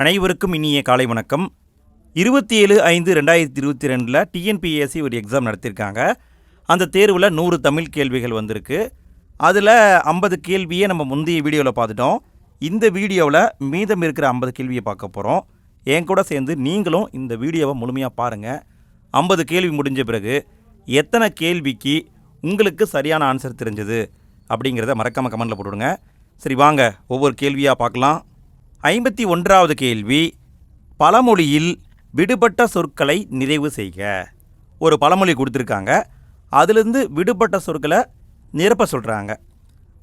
அனைவருக்கும் இனிய காலை வணக்கம். இருபத்தி ஏழு ஐந்து ரெண்டாயிரத்தி இருபத்தி ரெண்டில் டிஎன்பிஎஸ்சி ஒரு எக்ஸாம் நடத்தியிருக்காங்க அந்த தேர்வில் நூறு தமிழ் கேள்விகள் வந்திருக்கு. அதில் ஐம்பது கேள்வியை நம்ம முந்தைய வீடியோவில் பார்த்துட்டோம். இந்த வீடியோவில் மீதம் இருக்கிற ஐம்பது கேள்வியை பார்க்க போகிறோம் என் கூட சேர்ந்து நீங்களும் இந்த வீடியோவை முழுமையாக பாருங்கள் ஐம்பது கேள்வி முடிஞ்ச பிறகு எத்தனை கேள்விக்கு உங்களுக்கு சரியான ஆன்சர் தெரிஞ்சது அப்படிங்கிறத மறக்காமல் கமெண்டில் போட்டுவிடுங்க சரி வாங்க. ஒவ்வொரு கேள்வியாக பார்க்கலாம். ஐம்பத்தி ஒன்றாவது கேள்வி பழமொழியில் விடுபட்ட சொற்களை நிறைவு செய்க. ஒரு பழமொழி கொடுத்துருக்காங்க. அதிலிருந்து விடுபட்ட சொற்களை நிரப்ப சொல்கிறாங்க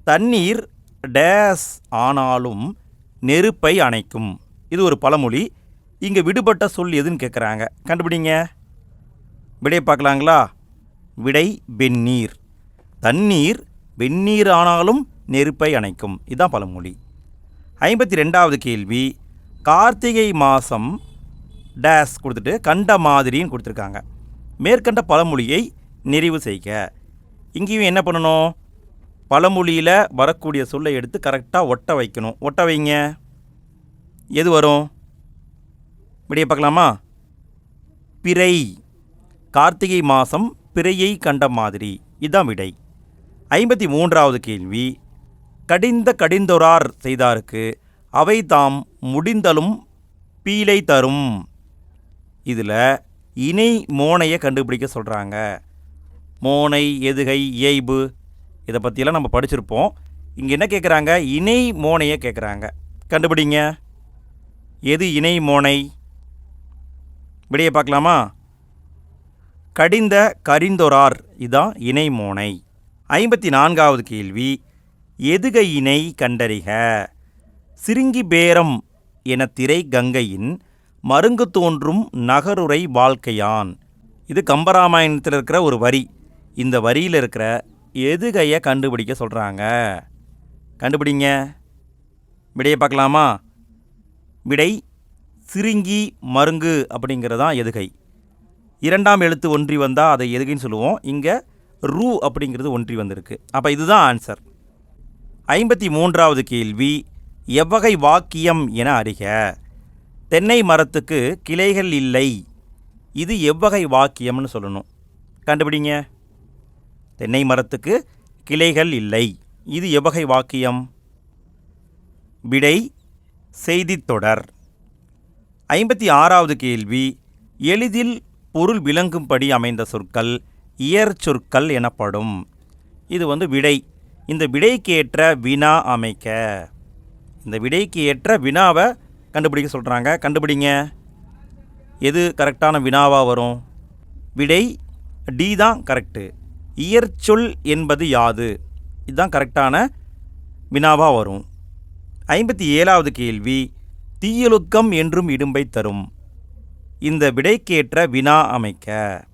தண்ணீர் டேஸ் ஆனாலும் நெருப்பை அணைக்கும். இது ஒரு பழமொழி. இங்கே விடுபட்ட சொல் எதுன்னு கேட்குறாங்க கண்டுபிடிங்க. விடை பார்க்கலாங்களா? விடை வெந்நீர். தண்ணீர் வெந்நீர் ஆனாலும் நெருப்பை அணைக்கும். இதுதான் பழமொழி. ஐம்பத்தி ரெண்டாவது கேள்வி கார்த்திகை மாதம் டேஸ் கொடுத்துட்டு கண்ட மாதிரின்னு கொடுத்துருக்காங்க. மேற்கண்ட பழமொழியை நிறைவு செய்க. இங்கேயும் என்ன பண்ணணும்? பழமொழியில் வரக்கூடிய சொல்லை எடுத்து கரெக்டாக ஒட்ட வைக்கணும். ஒட்ட வைங்க. எது வரும்? விடிய பார்க்கலாமா? பிறை. கார்த்திகை மாதம் பிறையை கண்ட மாதிரி. இதுதான் விடை. ஐம்பத்தி மூன்றாவது கேள்வி கடிந்த கடிந்தொரார் செய்தாருக்கு அவை தாம் முடிந்தலும் பீலை தரும். இதில் இணை மோனையை கண்டுபிடிக்க சொல்கிறாங்க மோனை எதுகை இயைபு இதை பற்றியெல்லாம் நம்ம படிச்சிருப்போம். இங்கே என்ன கேட்குறாங்க இணை மோனையை கேட்குறாங்க கண்டுபிடிங்க. எது இணை மோனை? விடையை பார்க்கலாமா? கடிந்த கரிந்தொரார் இதான் இணை மோனை. ஐம்பத்தி நான்காவது கேள்வி. எதுகையினை கண்டறிக? சிறுங்கி பேரம் என திரை கங்கையின் மருங்கு தோன்றும் நகருரை வாழ்க்கையான். இது கம்பராமாயணத்தில் இருக்கிற ஒரு வரி. இந்த வரியில் இருக்கிற எதுகையை கண்டுபிடிக்க சொல்கிறாங்க கண்டுபிடிங்க. விடையை பார்க்கலாமா? விடை சிறுங்கி மருங்கு அப்படிங்கிறது தான் எதுகை. இரண்டாம் எழுத்து ஒன்றி வந்தால் அதை எதுகைன்னு சொல்லுவோம். இங்கே ரூ அப்படிங்கிறது ஒன்றி வந்திருக்கு. அப்போ இதுதான் ஆன்சர். ஐம்பத்தி மூன்றாவது கேள்வி எவ்வகை வாக்கியம் என அறிக. தென்னை மரத்துக்கு கிளைகள் இல்லை. இது எவ்வகை வாக்கியம்னு சொல்லணும். கண்டுபிடிங்க. தென்னை மரத்துக்கு கிளைகள் இல்லை. இது எவ்வகை வாக்கியம்? விடை செய்தித் தொடர். ஐம்பத்தி ஆறாவது கேள்வி எளிதில் பொருள் விளங்கும்படி அமைந்த சொற்கள் இயற் சொற்கள் எனப்படும். இது வந்து விடை. இந்த விடைக்கு ஏற்ற வினா அமைக்க. இந்த விடைக்கு ஏற்ற வினாவை கண்டுபிடிக்க சொல்கிறாங்க கண்டுபிடிங்க. எது கரெக்டான வினாவாக வரும்? விடை டி தான் கரெக்டு. இயற்சொல் என்பது யாது? இதுதான் கரெக்டான வினாவாக வரும். ஐம்பத்தி ஏழாவது கேள்வி தீயொழுக்கம் என்றும் இடும்பை தரும். இந்த விடைக்கேற்ற வினா அமைக்க.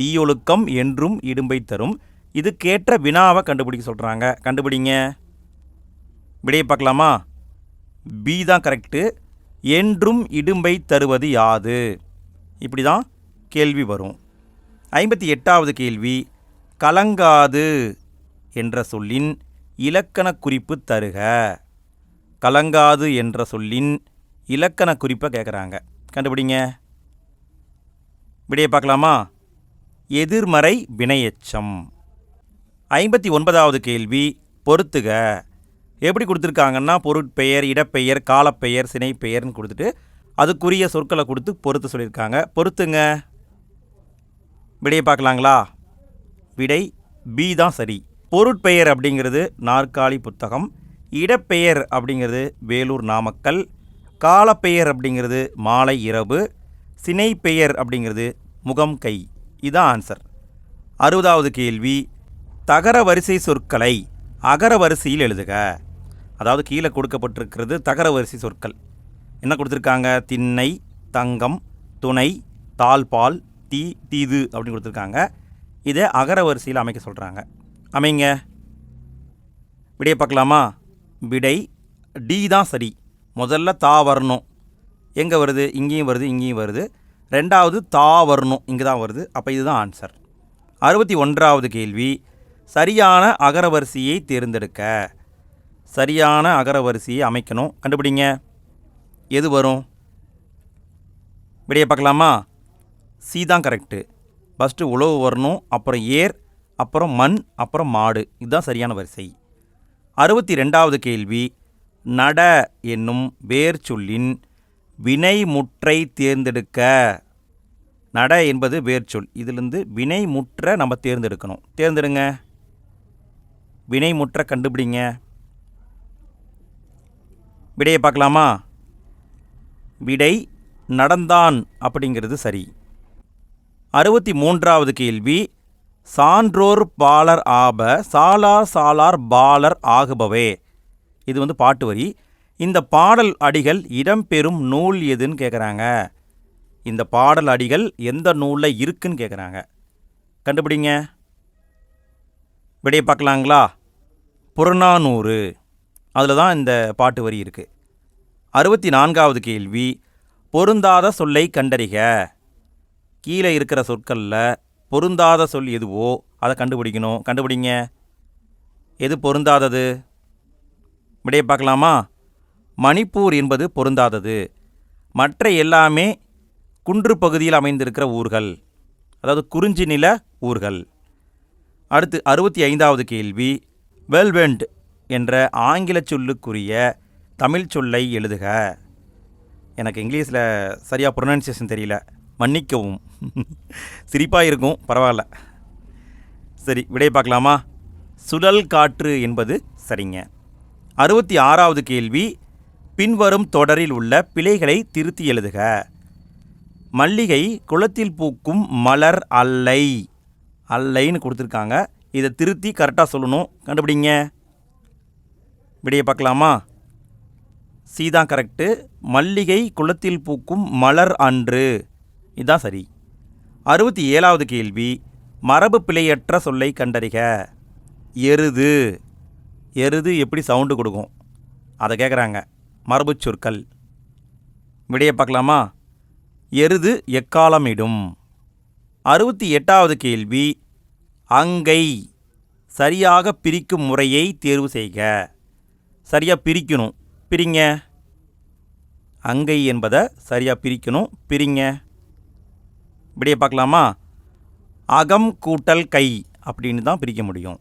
தீயொழுக்கம் என்றும் இடும்பை தரும். இதுக்கேற்ற வினாவை கண்டுபிடிக்க சொல்கிறாங்க கண்டுபிடிங்க. விடையை பார்க்கலாமா? பி தான் கரெக்டு என்றும் இடும்பை தருவது யாது? இப்படி தான் கேள்வி வரும். ஐம்பத்தி எட்டாவது கேள்வி கலங்காது என்ற சொல்லின் இலக்கண குறிப்பு தருக. கலங்காது என்ற சொல்லின் இலக்கண குறிப்பை கேட்குறாங்க. கண்டுபிடிங்க. விடையை பார்க்கலாமா? எதிர்மறை வினையெச்சம். ஐம்பத்தி ஒன்பதாவது கேள்வி பொறுத்துக. எப்படி கொடுத்துருக்காங்கன்னா பொருட்பெயர் இடப்பெயர் காலப்பெயர் சினைப்பெயர்னு கொடுத்துட்டு அதுக்குரிய சொற்களை கொடுத்து பொறுத்து சொல்லியிருக்காங்க. பொறுத்துங்க. விடையை பார்க்கலாங்களா? விடை பி தான் சரி. பொருட்பெயர் அப்படிங்கிறது நாற்காலி புத்தகம். இடப்பெயர் அப்படிங்கிறது வேலூர் நாமக்கல். காலப்பெயர் அப்படிங்கிறது மாலை இரவு. சினைப்பெயர் அப்படிங்கிறது முகம் கை. இதான் ஆன்சர். அறுபதாவது கேள்வி தகர வரிசை சொற்களை அகர வரிசையில் எழுதுக. அதாவது கீழே கொடுக்கப்பட்டிருக்கிறது தகர வரிசை சொற்கள். என்ன கொடுத்துருக்காங்க? திண்ணை தங்கம் துணை தாழ்பால் தீ தீது அப்படின்னு கொடுத்துருக்காங்க. இதை அகர வரிசையில் அமைக்க சொல்கிறாங்க அமைங்க. விடையை பார்க்கலாமா? விடை டி தான் சரி. முதல்ல தா வரணும். எங்கே வருது? இங்கேயும் வருது இங்கேயும் வருது. ரெண்டாவது தா வரணும். இங்கே தான் வருது. அப்போ இதுதான் ஆன்சர். அறுபத்தி ஒன்றாவது கேள்வி. சரியான அகரவரிசையை தேர்ந்தெடுக்க. சரியான அகரவரிசையை அமைக்கணும். கண்டுபிடிங்க. எது வரும்? விடையை பார்க்கலாமா? சி தான் கரெக்டு ஃபஸ்ட்டு உழவு வரணும் அப்புறம் ஏர் அப்புறம் மண் அப்புறம் மாடு. இதுதான் சரியான வரிசை. அறுபத்தி ரெண்டாவது கேள்வி. நட என்னும் வேர் சொல்லின் வினைமுற்றை தேர்ந்தெடுக்க. நட என்பது வேர்ச்சொல் இதிலிருந்து வினைமுற்ற நம்ம தேர்ந்தெடுக்கணும். தேர்ந்தெடுங்க. வினைமுற்ற கண்டுபிடிங்க. விடையை பார்க்கலாமா? விடை நடந்தான் அப்படிங்கிறது சரி. அறுபத்தி மூன்றாவது கேள்வி சான்றோர் பாலர் ஆப சாலார் சாலார் பாலர் ஆகுபவே. இது வந்து பாட்டு வரி. இந்த பாடல் அடிகள் இடம்பெறும் நூல் எதுன்னு கேட்குறாங்க இந்த பாடல் அடிகள் எந்த நூலில் இருக்குன்னு கேட்குறாங்க கண்டுபிடிங்க. விடையை பார்க்கலாங்களா? புறநானூறு. அதில் தான் இந்த பாட்டு வரி இருக்குது அறுபத்தி நான்காவது கேள்வி பொருந்தாத சொல்லை கண்டறிக. கீழே இருக்கிற சொற்களில் பொருந்தாத சொல் எதுவோ அதை கண்டுபிடிக்கணும். கண்டுபிடிங்க. எது பொருந்தாதது? இப்படியே பார்க்கலாமா? மணிப்பூர் என்பது பொருந்தாதது. மற்ற எல்லாமே குன்று பகுதியில் அமைந்திருக்கிற ஊர்கள். அதாவது குறிஞ்சி நில ஊர்கள். அடுத்து அறுபத்தி ஐந்தாவது கேள்வி வெல்வெண்ட் என்ற ஆங்கில சொல்லுக்குரிய தமிழ் சொல்லை எழுதுக. எனக்கு இங்கிலீஷில் சரியாக ப்ரொனன்சியேஷன் தெரியல. மன்னிக்கவும். சிரிப்பாக இருக்கும் பரவாயில்ல. சரி விடை பார்க்கலாமா? சுழல் காற்று என்பது சரிங்க. அறுபத்தி ஆறாவது கேள்வி பின்வரும் தொடரில் உள்ள பிழைகளை திருத்தி எழுதுக. மல்லிகை குளத்தில் பூக்கும் மலர் அல்லை. அல்லைன்னு கொடுத்துருக்காங்க. இதை திருத்தி கரெக்டாக சொல்லணும். கண்டுபிடிங்க. விடையை பார்க்கலாமா? சீதான் கரெக்டு மல்லிகை குளத்தில் பூக்கும் மலர் அன்று. இதுதான் சரி. அறுபத்தி ஏழாவது கேள்வி. மரபு பிழையற்ற சொல்லை கண்டறிக. எருது. எருது எப்படி சவுண்டு கொடுக்கும்? அதை கேட்குறாங்க மரபு சொற்கள். விடையை பார்க்கலாமா? எருது எக்காலமிடும். அறுபத்தி எட்டாவது கேள்வி. அங்கை சரியாக பிரிக்கும் முறையை தேர்வு செய்க. சரியாக பிரிக்கணும். பிரிங்க. அங்கை என்பதை சரியாக பிரிக்கணும். பிரிங்க. இப்படியே பார்க்கலாமா? அகம் கூட்டல் கை அப்படின்னு தான் பிரிக்க முடியும்.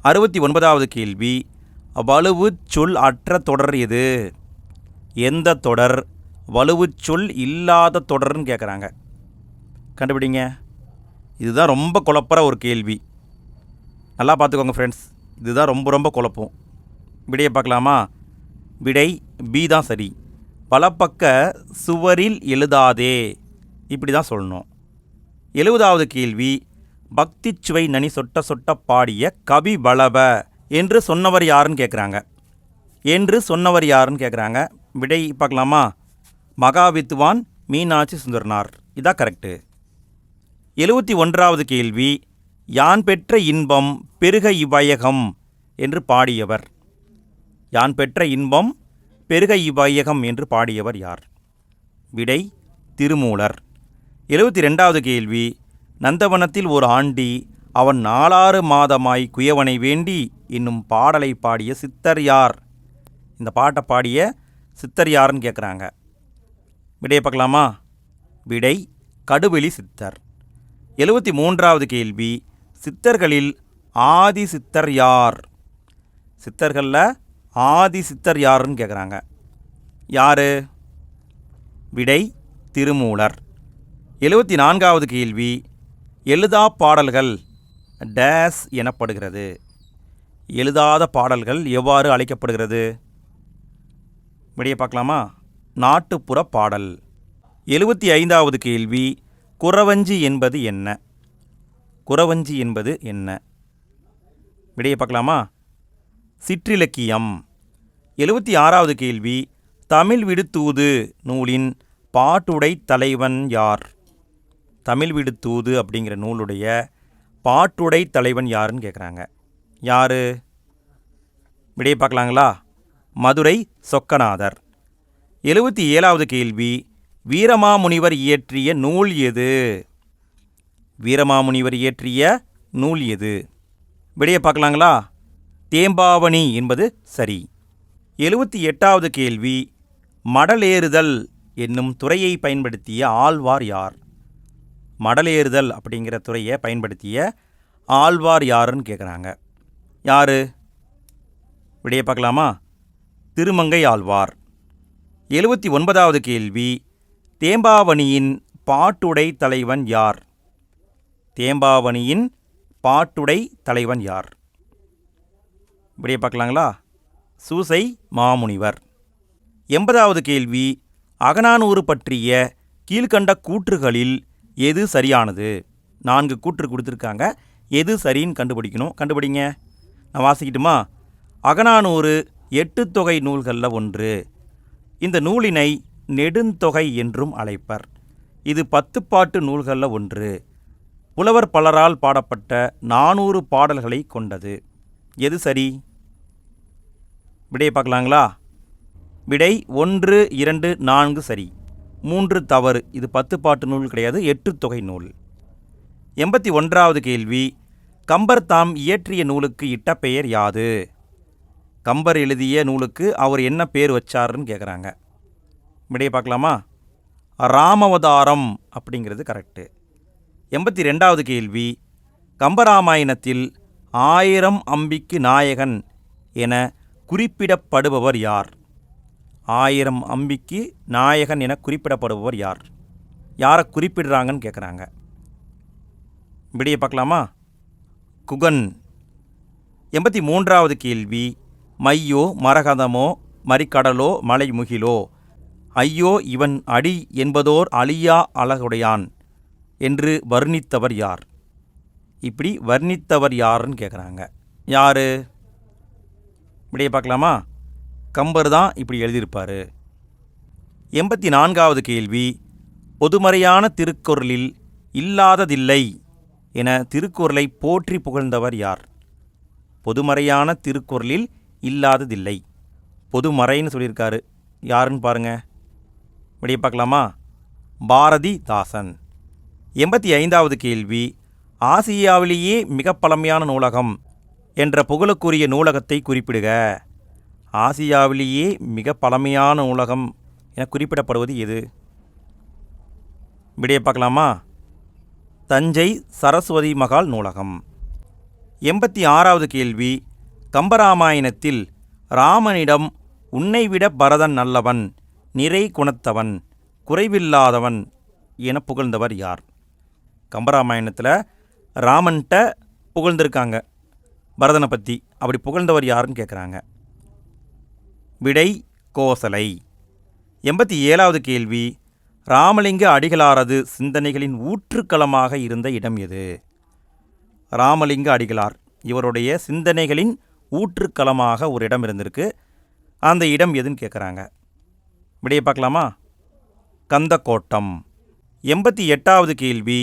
அறுபத்தி ஒன்பதாவது கேள்வி. வலுவு சொல் அற்ற தொடர் எது? எந்த தொடர்? வலுவு சொல் இல்லாத தொடர்னு கேட்குறாங்க கண்டுபிடிங்க. இதுதான் ரொம்ப குழப்பற ஒரு கேள்வி. நல்லா பார்த்துக்கோங்க ஃப்ரெண்ட்ஸ் இதுதான் ரொம்ப ரொம்ப குழப்பம். விடையை பார்க்கலாமா? விடை பி தான் சரி. பலப்பக்க சுவரில் எழுதாதே. இப்படி தான் சொல்லணும். எழுபதாவது கேள்வி பக்தி சுவை நனி சொட்ட சொட்ட பாடிய கவி வளப என்று சொன்னவர் யாருன்னு கேட்குறாங்க என்று சொன்னவர் யாருன்னு கேட்குறாங்க விடை பார்க்கலாமா? மகாவித்வான் மீனாட்சி சுந்தரனார். இதான் கரெக்டு எழுபத்தி ஒன்றாவது கேள்வி யான் பெற்ற இன்பம் பெருக இவ்வையகம்? என்று பாடியவர். யான் பெற்ற இன்பம் பெருக இவ்வையகம்? என்று பாடியவர் யார்? விடை திருமூலர். எழுபத்தி ரெண்டாவது கேள்வி நந்தவனத்தில் ஒரு ஆண்டி அவன் நாலாறு மாதமாய் குயவனை வேண்டி என்னும் பாடலை பாடிய சித்தர் யார்? இந்த பாட்டை பாடிய சித்தர் யாருன்னு கேட்குறாங்க விடையை பார்க்கலாமா? விடை கடுவெளி சித்தர். எழுபத்தி மூன்றாவது கேள்வி சித்தர்களில் ஆதி சித்தர் யார்? சித்தர்களில் ஆதி சித்தர் யாருன்னு கேட்குறாங்க யார்? விடை திருமூலர். எழுபத்தி நான்காவது கேள்வி எழுதா பாடல்கள் டேஸ் எனப்படுகிறது. எழுதாத பாடல்கள் எவ்வாறு அழைக்கப்படுகிறது? விடையை பார்க்கலாமா? நாட்டுப்புற பாடல். எழுபத்தி ஐந்தாவது கேள்வி குறவஞ்சி என்பது என்ன? குறவஞ்சி என்பது என்ன? விடையை பார்க்கலாமா? சிற்றிலக்கியம். எழுபத்தி ஆறாவது கேள்வி தமிழ் விடுத்தூது நூலின் பாட்டுடை தலைவன் யார்? தமிழ் விடுத்தூது அப்படிங்கிற நூலுடைய பாட்டுடை தலைவன் யாருன்னு கேட்குறாங்க யார்? விடையை பார்க்கலாங்களா? மதுரை சொக்கநாதர். எழுபத்தி ஏழாவது கேள்வி வீரமாமுனிவர் இயற்றிய நூல் எது? வீரமாமுனிவர் இயற்றிய நூல் எது? விடையை பார்க்கலாங்களா? தேம்பாவணி என்பது சரி. எழுபத்தி எட்டாவது கேள்வி மடலேறுதல் என்னும் துறையை பயன்படுத்திய ஆழ்வார் யார்? மடலேறுதல் அப்படிங்கிற துறையை பயன்படுத்திய ஆழ்வார் யாருன்னு கேட்குறாங்க யார்? விடைய பார்க்கலாமா? திருமங்கை ஆழ்வார். எழுபத்தி ஒன்பதாவது கேள்வி தேம்பாவணியின் பாட்டுடை தலைவன் யார்? தேம்பாவணியின் பாட்டுடை தலைவன் யார்? இப்படியே பார்க்கலாங்களா? சூசை மாமுனிவர். எண்பதாவது கேள்வி அகனானூறு பற்றிய கீழ்கண்ட கூற்றுகளில் எது சரியானது? நான்கு கூற்று கொடுத்துருக்காங்க. எது சரின்னு கண்டுபிடிக்கணும். கண்டுபிடிங்க. நான் வாசிக்கட்டுமா? அகநானூறு எட்டு தொகை நூல்களில் ஒன்று. இந்த நூலினை நெடுந்தொகை என்றும் அழைப்பர். இது பத்து பாட்டு நூல்களில் ஒன்று. புலவர் பலரால் பாடப்பட்ட நானூறு பாடல்களை கொண்டது. எது சரி? விடையை பார்க்கலாங்களா? விடை ஒன்று இரண்டு நான்கு சரி. மூன்று தவறு. இது பத்து பாட்டு நூல் கிடையாது எட்டு தொகை நூல். எண்பத்தி ஒன்றாவது கேள்வி. கம்பர் தாம் இயற்றிய நூலுக்கு இட்ட பெயர் யாது? கம்பர் எழுதிய நூலுக்கு அவர் என்ன பேர் வச்சாருன்னு கேட்குறாங்க விடையை பார்க்கலாமா? ராமவதாரம் அப்படிங்கிறது கரெக்டு எண்பத்தி ரெண்டாவது கேள்வி கம்பராமாயணத்தில் ஆயிரம் அம்பிக்கு நாயகன் என குறிப்பிடப்படுபவர் யார்? ஆயிரம் அம்பிக்கு நாயகன் என குறிப்பிடப்படுபவர் யார்? யாரை குறிப்பிடுறாங்கன்னு கேட்குறாங்க விடையை பார்க்கலாமா? குகன். எண்பத்தி மூன்றாவது கேள்வி மையோ மரகதமோ மறிக்கடலோ மலைமுகிலோ? ஐயோ இவன் அடி என்பதோர் அழியா அழகுடையான் என்று வர்ணித்தவர் யார்? இப்படி வர்ணித்தவர் யாருன்னு கேட்குறாங்க யாரு? இப்படியே பார்க்கலாமா? கம்பர் தான் இப்படி எழுதியிருப்பார். எண்பத்தி நான்காவது கேள்வி பொதுமறையான திருக்குறளில் இல்லாததில்லை என திருக்குறளை போற்றி புகழ்ந்தவர் யார்? பொதுமறையான திருக்குறளில் இல்லாததில்லை. பொதுமறைன்னு சொல்லியிருக்காரு. யாருன்னு பாருங்கள் விடைய பார்க்கலாமா? பாரதி தாசன். எண்பத்தி ஐந்தாவது கேள்வி. ஆசியாவிலேயே மிக பழமையான நூலகம் என்ற புகழுக்குரிய நூலகத்தை குறிப்பிடுக. ஆசியாவிலேயே மிக பழமையான நூலகம் என குறிப்பிடப்படுவது எது? விடைய பார்க்கலாமா? தஞ்சை சரஸ்வதி மகால் நூலகம். எண்பத்தி ஆறாவது கேள்வி. கம்பராமாயணத்தில் ராமனிடம் உன்னை விட பரதன் நல்லவன் நிறை குணத்தவன் குறைவில்லாதவன் என புகழ்ந்தவர் யார்? கம்பராமாயணத்தில் ராமன்கிட்ட புகழ்ந்திருக்காங்க. பரதனை பற்றி அப்படி புகழ்ந்தவர் யாருன்னு கேட்குறாங்க விடை கோசலை. எண்பத்தி ஏழாவது கேள்வி ராமலிங்க அடிகளாரது சிந்தனைகளின் ஊற்றுக்களமாக இருந்த இடம் எது? ராமலிங்க அடிகளார் இவருடைய சிந்தனைகளின் ஊற்றுக்களமாக ஒரு இடம் இருந்திருக்கு. அந்த இடம் எதுன்னு கேட்குறாங்க விடையை பார்க்கலாமா? கந்தக்கோட்டம். எண்பத்தி எட்டாவது கேள்வி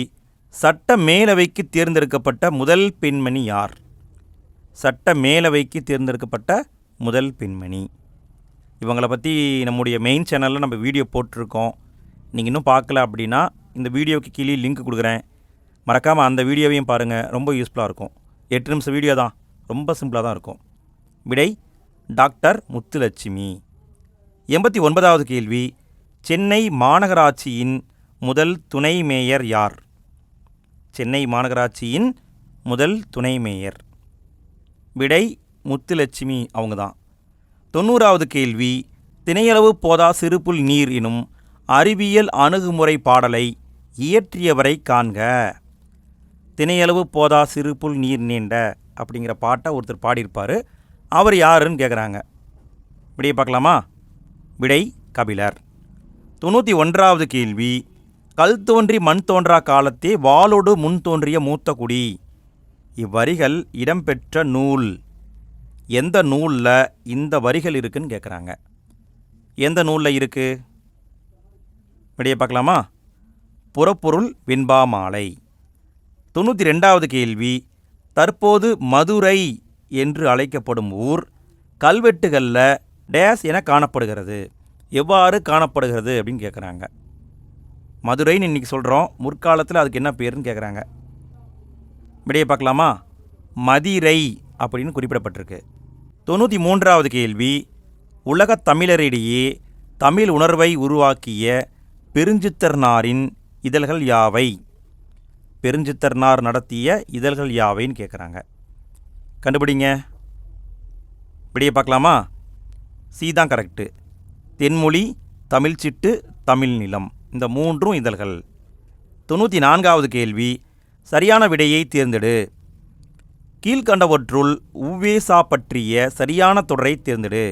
சட்ட மேலவைக்கு தேர்ந்தெடுக்கப்பட்ட முதல் பெண்மணி யார்? சட்ட மேலவைக்கு தேர்ந்தெடுக்கப்பட்ட முதல் பெண்மணி. இவங்களை பற்றி நம்முடைய மெயின் சேனலில் நம்ம வீடியோ போட்டிருக்கோம். நீங்கள் இன்னும் பார்க்கல அப்படின்னா இந்த வீடியோவுக்கு கீழே லிங்க் கொடுக்குறேன். மறக்காமல் அந்த வீடியோவையும் பாருங்கள் ரொம்ப யூஸ்ஃபுல்லாக இருக்கும். எட்டு நிமிஷம் வீடியோ தான் ரொம்ப சிம்பிளாக தான் இருக்கும். விடை டாக்டர் முத்துலட்சுமி. எண்பத்தி ஒன்பதாவது கேள்வி சென்னை மாநகராட்சியின் முதல் துணை மேயர் யார்? சென்னை மாநகராட்சியின் முதல் துணை மேயர். விடை முத்துலட்சுமி அவங்க தான் தொண்ணூறாவது கேள்வி திணையளவு போதா சிறுபுல் நீர் எனும் அறிவியல் அணுகுமுறை பாடலை இயற்றியவரை காண்க. திணையளவு போதா சிறுபுல் நீர் நீண்ட அப்படிங்கிற பாட்டை ஒருத்தர் பாடியிருப்பார். அவர் யாருன்னு கேட்குறாங்க இப்படியே பார்க்கலாமா? விடை கபிலர். தொண்ணூற்றி ஒன்றாவது கேள்வி கல் தோன்றி மண் தோன்றா காலத்தே வாளோடு முன் தோன்றிய மூத்த குடி. இவ்வரிகள் இடம்பெற்ற நூல். எந்த நூலில் இந்த வரிகள் இருக்குன்னு கேட்குறாங்க எந்த நூலில் இருக்கு? விடையை பார்க்கலாமா? புறப்பொருள் வெண்பா மாலை. தொண்ணூற்றி ரெண்டாவது கேள்வி தற்போது மதுரை என்று அழைக்கப்படும் ஊர் கல்வெட்டுகளில் டேஸ் என காணப்படுகிறது. எவ்வாறு காணப்படுகிறது அப்படின்னு கேட்குறாங்க மதுரைன்னு இன்றைக்கி சொல்கிறோம் முற்காலத்தில் அதுக்கு என்ன பேருன்னு கேட்குறாங்க விடையை பார்க்கலாமா? மதிரை அப்படின்னு குறிப்பிடப்பட்டிருக்கு. தொண்ணூற்றி மூன்றாவது கேள்வி உலகத் தமிழரிடையே தமிழ் உணர்வை உருவாக்கிய பெருஞ்சித்தர்னாரின் இதழ்கள் யாவை? பெருஞ்சித்தர்னார் நடத்திய இதழ்கள் யாவைன்னு கேட்குறாங்க கண்டுபிடிங்க. இப்படியே பார்க்கலாமா? சி தான் கரெக்டு. தென்மொழி தமிழ்ச்சிட்டு தமிழ் நிலம். இந்த மூன்றும் இதழ்கள். தொண்ணூற்றி நான்காவது கேள்வி சரியான விடையை தேர்ந்தெடு. கீழ்கண்டவற்றுள் உவேசா பற்றிய சரியான தொடரை தேர்ந்தெடு.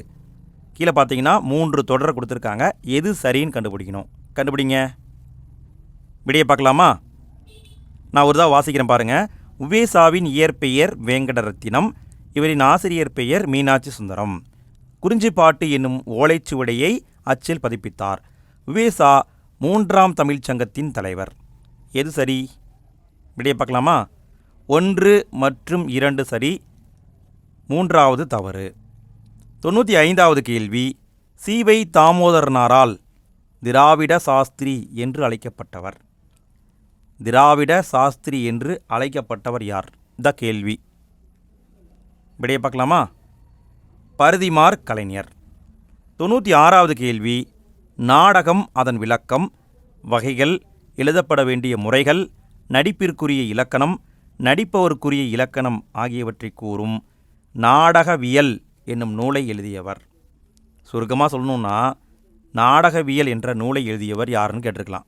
கீழே பார்த்தீங்கன்னா மூன்று தொடரை கொடுத்துருக்காங்க. எது சரின்னு கண்டுபிடிக்கணும். கண்டுபிடிங்க. விடையை பார்க்கலாமா? நான் ஒரு தான் வாசிக்கிறேன் பாருங்கள் உவேசாவின் இயற்பெயர் வேங்கடரத்தினம் இவரின் ஆசிரியர் பெயர் மீனாட்சி சுந்தரம். குறிஞ்சிப்பாட்டு என்னும் ஓலைச்சுவடையை அச்சில் பதிப்பித்தார். உவேசா மூன்றாம் தமிழ்ச் சங்கத்தின் தலைவர். எது சரி? விடைய பார்க்கலாமா? ஒன்று மற்றும் இரண்டு சரி மூன்றாவது தவறு. தொண்ணூற்றி ஐந்தாவது கேள்வி சீவை தாமோதரனாரால் திராவிட சாஸ்திரி என்று அழைக்கப்பட்டவர். திராவிட சாஸ்திரி என்று அழைக்கப்பட்டவர் யார்? த கேள்வி. விடைய பார்க்கலாமா? பருதிமார் கலைஞர். தொண்ணூற்றி ஆறாவது கேள்வி நாடகம் அதன் விளக்கம் வகைகள் எழுதப்பட வேண்டிய முறைகள் நடிப்பிற்குரிய இலக்கணம் நடிப்பவருக்குரிய இலக்கணம் ஆகியவற்றை கூறும் நாடகவியல் என்னும் நூலை எழுதியவர். சுருக்கமாக சொல்லணுன்னா நாடகவியல் என்ற நூலை எழுதியவர் யாருன்னு கேட்டிருக்கலாம்.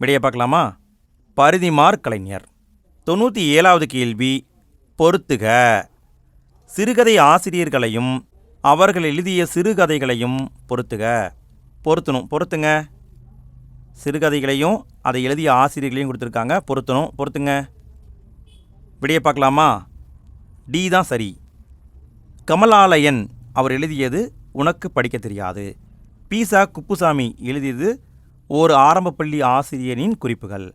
விடைய பார்க்கலாமா? பருதிமார் கலைஞர். தொண்ணூற்றி ஏழாவது கேள்வி பொறுத்துக. சிறுகதை ஆசிரியர்களையும் அவர்கள் எழுதிய சிறுகதைகளையும் பொறுத்துக பொருத்தணும் பொறுத்துங்க சிறுகதைகளையும் அதை எழுதிய ஆசிரியர்களையும் கொடுத்துருக்காங்க. பொருத்தணும் பொறுத்துங்க விடைய பார்க்கலாமா? டி தான் சரி. கமலாலயன் அவர் எழுதியது உனக்கு படிக்க தெரியாது. பீசா குப்புசாமி எழுதியது ஓர் ஆரம்பப்பள்ளி ஆசிரியரின் குறிப்புகள்.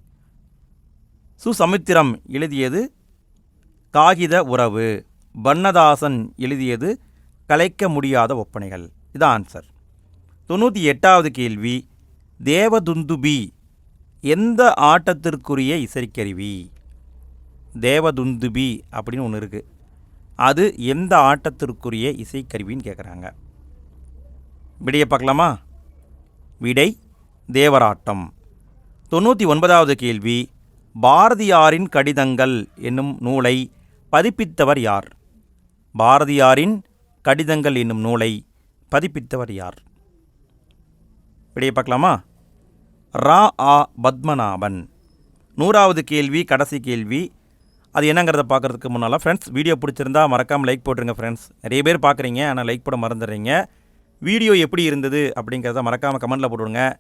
சுசமுத்திரம் எழுதியது காகித உறவு. பன்னதாசன் எழுதியது கலைக்க முடியாத ஒப்பனைகள். இதான் ஆன்சர் தொண்ணூற்றி எட்டாவது கேள்வி தேவதுந்துபி எந்த ஆட்டத்திற்குரிய இசைக்கருவி? தேவதுந்துபி அப்படின்னு ஒன்று இருக்குது அது எந்த ஆட்டத்திற்குரிய இசைக்கருவின்னு கேட்குறாங்க விடையை பார்க்கலாமா? விடை தேவராட்டம். தொண்ணூற்றி ஒன்பதாவது கேள்வி பாரதியாரின் கடிதங்கள் என்னும் நூலை பதிப்பித்தவர் யார்? பாரதியாரின் கடிதங்கள் என்னும் நூலை பதிப்பித்தவர் யார்? விடையை பார்க்கலாமா? ரா. ஆ. பத்மநாபன். நூறாவது கேள்வி கடைசி கேள்வி. அது என்னங்கிறத பார்க்குறதுக்கு முன்னால் ஃப்ரெண்ட்ஸ் வீடியோ பிடிச்சிருந்தா மறக்காமல் லைக் போட்டுருங்க ஃப்ரெண்ட்ஸ் நிறைய பேர் பார்க்குறீங்க ஆனால் லைக் போட மறந்துடுறீங்க. வீடியோ எப்படி இருந்தது அப்படிங்கிறத மறக்காமல் கமெண்ட்டில் போட்டுவிடுங்க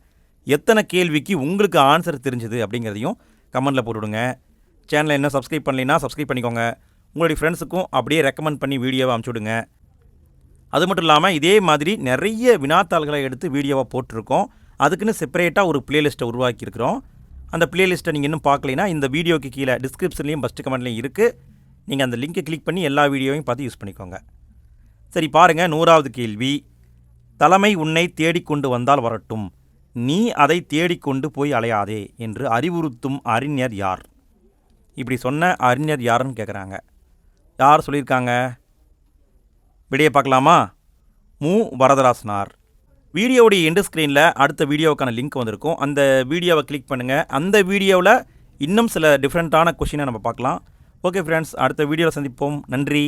எத்தனை கேள்விக்கு உங்களுக்கு ஆன்சர் தெரிஞ்சுது அப்படிங்கிறதையும் கமெண்ட்டில் போட்டுவிடுங்க சேனலை இன்னும் சப்ஸ்கிரைப் பண்ணலைன்னா சப்ஸ்கிரைப் பண்ணிக்கோங்க. உங்களுடைய ஃப்ரெண்ட்ஸுக்கும் அப்படியே ரெக்கமெண்ட் பண்ணி வீடியோவை அமுச்சுடுங்க அது மட்டும் இல்லாமல் இதே மாதிரி நிறைய வினாத்தாள்களை எடுத்து வீடியோவாக போட்டிருக்கோம். அதுக்குன்னு செப்பரேட்டாக ஒரு பிளேலிஸ்ட்டை உருவாக்கியிருக்கிறோம். அந்த பிளேலிஸ்ட்டை நீங்கள் இன்னும் பார்க்கலைன்னா இந்த வீடியோக்கு கீழே டிஸ்கிரிப்ஷன்லேயும் ஃபஸ்ட்டு கமெண்ட்லேயும் இருக்குது நீங்கள் அந்த லிங்கை கிளிக் பண்ணி எல்லா வீடியோவையும் பார்த்து யூஸ் பண்ணிக்கோங்க. சரி பாருங்கள் நூறாவது கேள்வி. தலைமை உன்னை தேடிக்கொண்டு வந்தால் வரட்டும். நீ அதை தேடிக்கொண்டு போய் அலையாதே என்று அறிவுறுத்தும் அறிஞர் யார்? இப்படி சொன்ன அறிஞர் யாருன்னு கேட்குறாங்க யார் சொல்லியிருக்காங்க? விடையை பார்க்கலாமா? மு. வரதராசனார். வீடியோவுடைய எண்டு ஸ்க்ரீனில் அடுத்த வீடியோவுக்கான லிங்க் வந்திருக்கும். அந்த வீடியோவை கிளிக் பண்ணுங்கள் அந்த வீடியோவில் இன்னும் சில டிஃப்ரெண்ட்டான கொஷினை நம்ம பார்க்கலாம். ஓகே ஃப்ரெண்ட்ஸ் அடுத்த வீடியோவில் சந்திப்போம். நன்றி.